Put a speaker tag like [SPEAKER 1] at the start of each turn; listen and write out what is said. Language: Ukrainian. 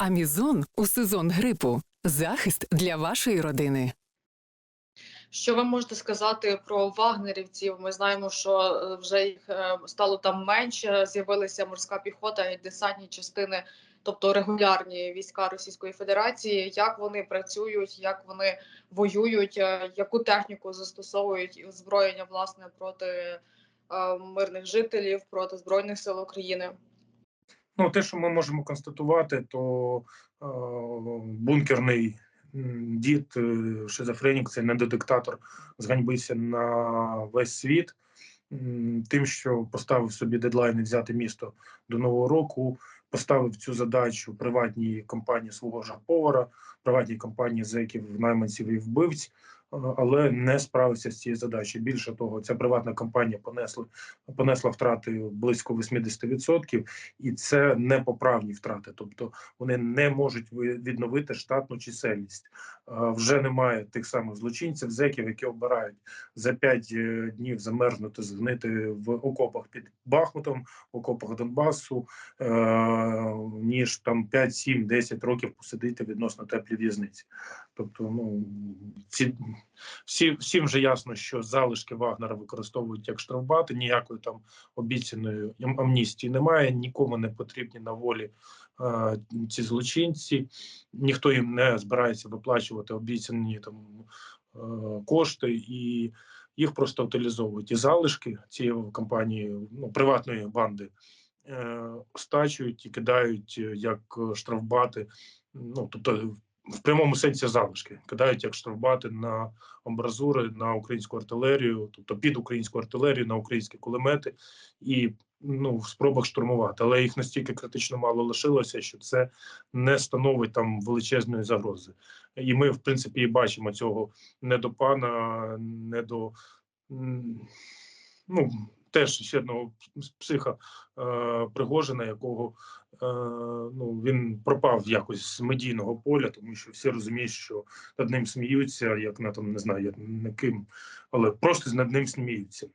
[SPEAKER 1] Амізон у сезон грипу. Захист для вашої родини.
[SPEAKER 2] Що ви можете сказати про вагнерівців? Ми знаємо, що е, вже їх е, стало там менше. З'явилася морська піхота і десантні частини, тобто регулярні війська Російської Федерації. Як вони працюють, як вони воюють, е, яку техніку застосовують озброєння власне проти мирних жителів, проти збройних сил України?
[SPEAKER 3] Ну, те, що ми можемо констатувати, то е, бункерний дід е, шизофренік, це недодиктатор, зганьбився на весь світ тим, що поставив собі дедлайн взяти місто до нового року, поставив цю задачу приватній компанії свого ж повара, приватній компанії зеків, найманців і вбивць. Е, Але не справився з цією задачею. Більше того, ця приватна компанія понесла понесла втрати близько 80%, і це непоправні втрати. Тобто вони не можуть ви- відновити штатну чисельність. Е, Вже немає тих самих злочинців, зеків, які обирають за 5 днів замерзнути, згнити в окопах під Бахмутом, в окопах Донбасу, е, ніж там 5, 7, 10 років посидити відносно теплі в'язниці. Тобто, ну ці всі всім вже ясно, що залишки Вагнера використовують як штрафбати. Ніякої там обіцяної амністії немає. Нікому не потрібні на волі е, ці злочинці. Ніхто їм не збирається виплачувати обіцяні там е, кошти і. Їх просто утилізовують і залишки цієї компанії, ну приватної банди, е, стачують і кидають е, як штрафбати. Ну тобто в прямому сенсі залишки кидають як штрафбати на амбразури, на українську артилерію, тобто під українську артилерію, на українські кулемети і ну в спробах штурмувати. Але їх настільки критично мало лишилося, що це не становить там величезної загрози. І ми, в принципі, і бачимо цього не до пана, не до ну. Теж ще одного психа е, Пригожина, якого е, ну він пропав якось з медійного поля, тому що всі розуміють, що над ним сміються, як на там не знаю, як на ким, але просто над ним сміються.